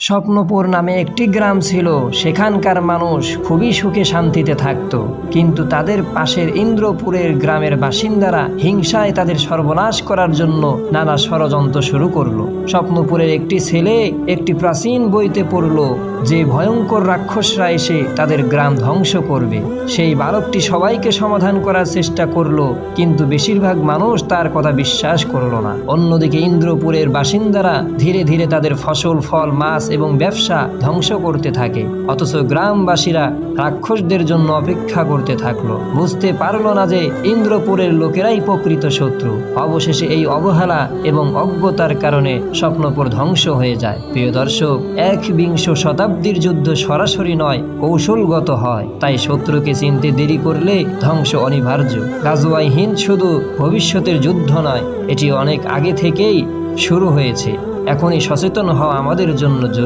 স্বপ্নপুর নামে একটি গ্রাম ছিল, সেখানকার মানুষ খুবই সুখে শান্তিতে থাকত। কিন্তু তাদের পাশের ইন্দ্রপুরের গ্রামের বাসিন্দারা হিংসায় তাদের সর্বনাশ করার জন্য নানা ষড়যন্ত্র শুরু করল। স্বপ্নপুরের একটি ছেলে একটি প্রাচীন বইতে পড়ল যে ভয়ঙ্কর রাক্ষসরা এসে তাদের গ্রাম ধ্বংস করবে। সেই বালকটি সবাইকে সমাধান করার চেষ্টা করল, কিন্তু বেশিরভাগ মানুষ তার কথা বিশ্বাস করল না। অন্যদিকে ইন্দ্রপুরের বাসিন্দারা ধীরে ধীরে তাদের ফসল, ফল, মাছ এবং ব্যবসা ধ্বংস করতে থাকে। অথচ গ্রামবাসীরা রাক্ষসদের জন্য অপেক্ষা করতে থাকল। বুঝতে পারল না যে ইন্দ্রপুরের লোকেরাই প্রকৃত শত্রু। অবশেষে এই অবহেলা এবং অজ্ঞতার কারণে স্বপ্নপুর ধ্বংস হয়ে যায়। প্রিয় দর্শক, এক বিংশ শতাব্দীর যুদ্ধ সরাসরি নয়, কৌশলগত হয়। তাই শত্রুকে চিনতে দেরি করলে ধ্বংস অনিবার্য। গাজওয়াই হিন্দ শুধু ভবিষ্যতের যুদ্ধ নয়, এটি অনেক আগে থেকেই শুরু হয়েছে। এখনই সচেতন হওয়া আমাদের জন্য